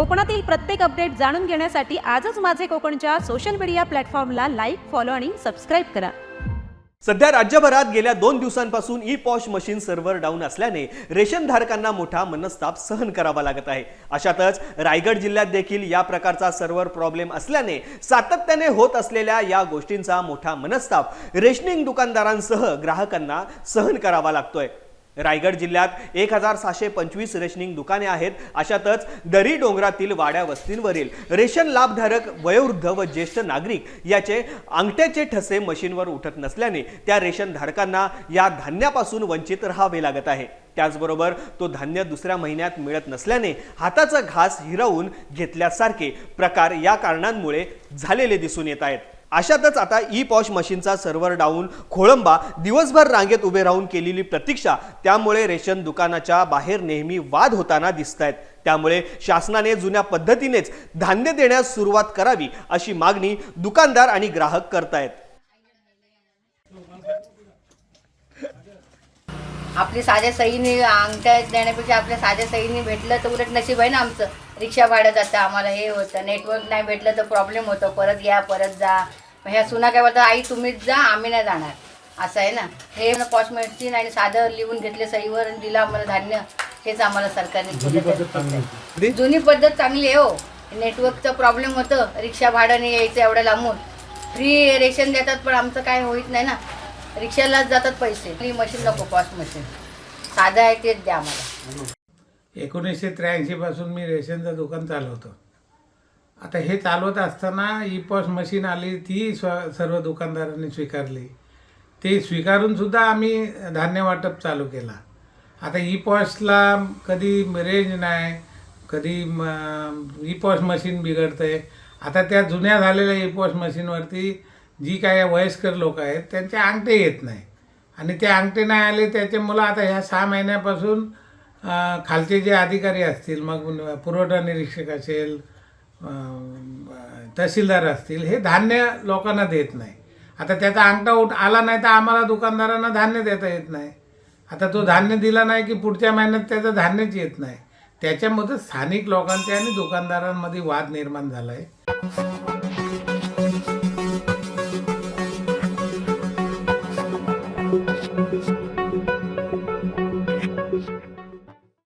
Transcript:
कोकणातील प्रत्येक अपडेट जाणून घेण्यासाठी आजच माझे कोकणच्या सोशल मीडिया प्लॅटफॉर्मला लाईक फॉलो आणि सबस्क्राईब करा. सध्या राज्यभरात गेल्या दोन दिवसांपासून e POS machine server down असल्याने रेशन धारकांना मोठा मनस्ताप सहन करावा लागत आहे. अशातच रायगड जिल्ह्यात देखील या प्रकारचा सर्व्हर प्रॉब्लेम असल्याने सातत्याने होत असलेल्या या गोष्टींचा मोठा मनस्ताप रेशनिंग दुकानदारांसह ग्राहकांना सहन करावा लागतोय. रायगड जिल्ह्यात एक हजार सहाशे पंचवीस रेशनिंग दुकाने आहेत. अशातच दरी डोंगरातील वाड्या वस्तींवरील रेशन लाभधारक वयोवृद्ध व ज्येष्ठ नागरिक याचे अंगठ्याचे ठसे मशीनवर उठत नसल्याने त्या रेशन धारकांना या धान्यापासून वंचित राहावे लागत आहे. त्याचबरोबर तो धान्य दुसऱ्या महिन्यात मिळत नसल्याने हाताचा घास हिरवून घेतल्यासारखे प्रकार या कारणांमुळे झालेले दिसून येत आहेत. अशातच आता ई पॉश मशीनचा सर्व्हर डाऊन खोळंबा दिवसभर रांगेत उभे राहून केलेली प्रतीक्षा त्यामुळे रेशन दुकानाच्या बाहेर नेहमी वाद होताना दिसत आहेत त्यामुळे शासनाने जुन्या पद्धतीनेच धान्य देण्यास सुरुवात करावी अशी मागणी दुकानदार आणि ग्राहक करतायत. आपली साध्या सहीने अंगठ्या देण्यापेक्षा आपल्या साध्या सहीने भेटलं तर उलट नशीब आहे ना आमचं. रिक्षा भाडं जातं आम्हाला हे होतं. नेटवर्क नाही भेटलं तर प्रॉब्लेम होतो. परत या परत जा. ह्या सुना काय बोलतात आई तुम्हीच जा आम्ही नाही जाणार. असं आहे ना? हे पॉस्ट मेडिसिन आणि साधं लिहून घेतले सहीवर आणि दिलं आम्हाला धान्य. हेच आम्हाला सरकारने जुनी पद्धत चांगली आहे हो. नेटवर्कचं प्रॉब्लेम होतं. रिक्षा भाड्याने यायचं एवढ्या लांबून. फ्री रेशन देतात पण आमचं काय होईत नाही ना? रिक्षालाच जातात पैसे. फ्री मशीन नको पॉस्ट मशीन साधं आहे तेच द्या आम्हाला. एकोणीसशे त्र्याऐंशीपासून मी रेशनचं दुकान चालवतो. आता हे चालवत असताना ई पॉस मशीन आली ती स्व सर्व दुकानदारांनी स्वीकारली. ते स्वीकारूनसुद्धा आम्ही धान्य वाटप चालू केला. आता ई पॉसला कधी रेंज नाही कधी ई पॉस मशीन बिघडतंय. आता त्या जुन्या झालेल्या ई पॉस मशीनवरती जी काय वयस्कर लोक आहेत त्यांचे अंगठे येत नाही. आणि ते अंगठे नाही आले त्याचे मुलं आता ह्या सहा महिन्यापासून खालचे जे अधिकारी असतील मग पुरवठा निरीक्षक असेल तहसीलदार असतील हे धान्य लोकांना देत नाही. आता त्याचा अंगठा उठ आला नाही तर आम्हाला दुकानदारांना धान्य देता येत नाही. आता तो धान्य दिला नाही की पुढच्या महिन्यात त्याचं धान्यच येत नाही. त्याच्यामध्ये स्थानिक लोकांचे आणि दुकानदारांमध्ये वाद निर्माण झाला आहे